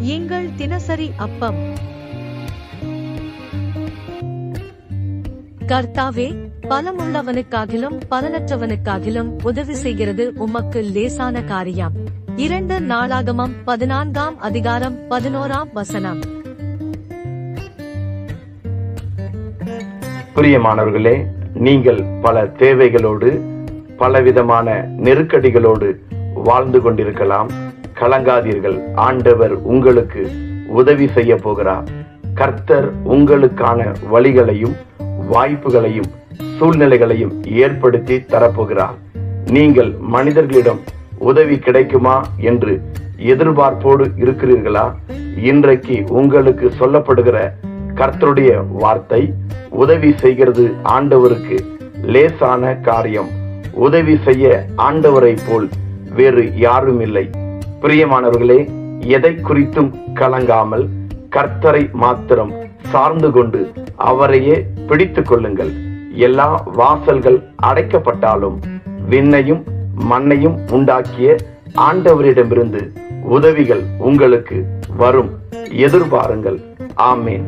எங்கள் தினசரி அப்பம். கர்த்தாவே பலமுள்ளவனுக்காகிலும் பலனற்றவனுக்காகிலும் உதவி செய்கிறது உமக்கு லேசான காரியம். இரண்டு நாளாகமம் பதினான்காம் அதிகாரம் பதினோராம் வசனம். பிரியமானவர்களே நீங்கள் பல தேவைகளோடு பலவிதமான நெருக்கடிகளோடு வாழ்ந்து கொண்டிருக்கலாம். கலங்காதீர்கள். ஆண்டவர் உங்களுக்கு உதவி செய்ய போகிறார். கர்த்தர் உங்களுக்கான வழிகளையும் வாய்ப்புகளையும் சூழ்நிலைகளையும் ஏற்படுத்தி தரப்போகிறார். நீங்கள் மனிதர்களிடம் உதவி கிடைக்குமா என்று எதிர்பார்ப்போடு இருக்கிறீர்களா? இன்றைக்கு உங்களுக்கு சொல்லப்படுகிற கர்த்தருடைய வார்த்தை உதவி செய்கிறது ஆண்டவருக்கு லேசான காரியம். உதவி செய்ய ஆண்டவரை போல் வேறு யாரும் இல்லை பிரியமானவர்களே எதை குறித்தும் கலங்காமல் கர்த்தரை மாத்திரம் சார்ந்து கொண்டு அவரையே பிடித்துக் கொள்ளுங்கள். எல்லா வாசல்கள் அடைக்கப்பட்டாலும் விண்ணையும் மண்ணையும் உண்டாக்கிய ஆண்டவரிடமிருந்து உதவிகள் உங்களுக்கு வரும். எதிர்பாருங்கள். ஆமேன்.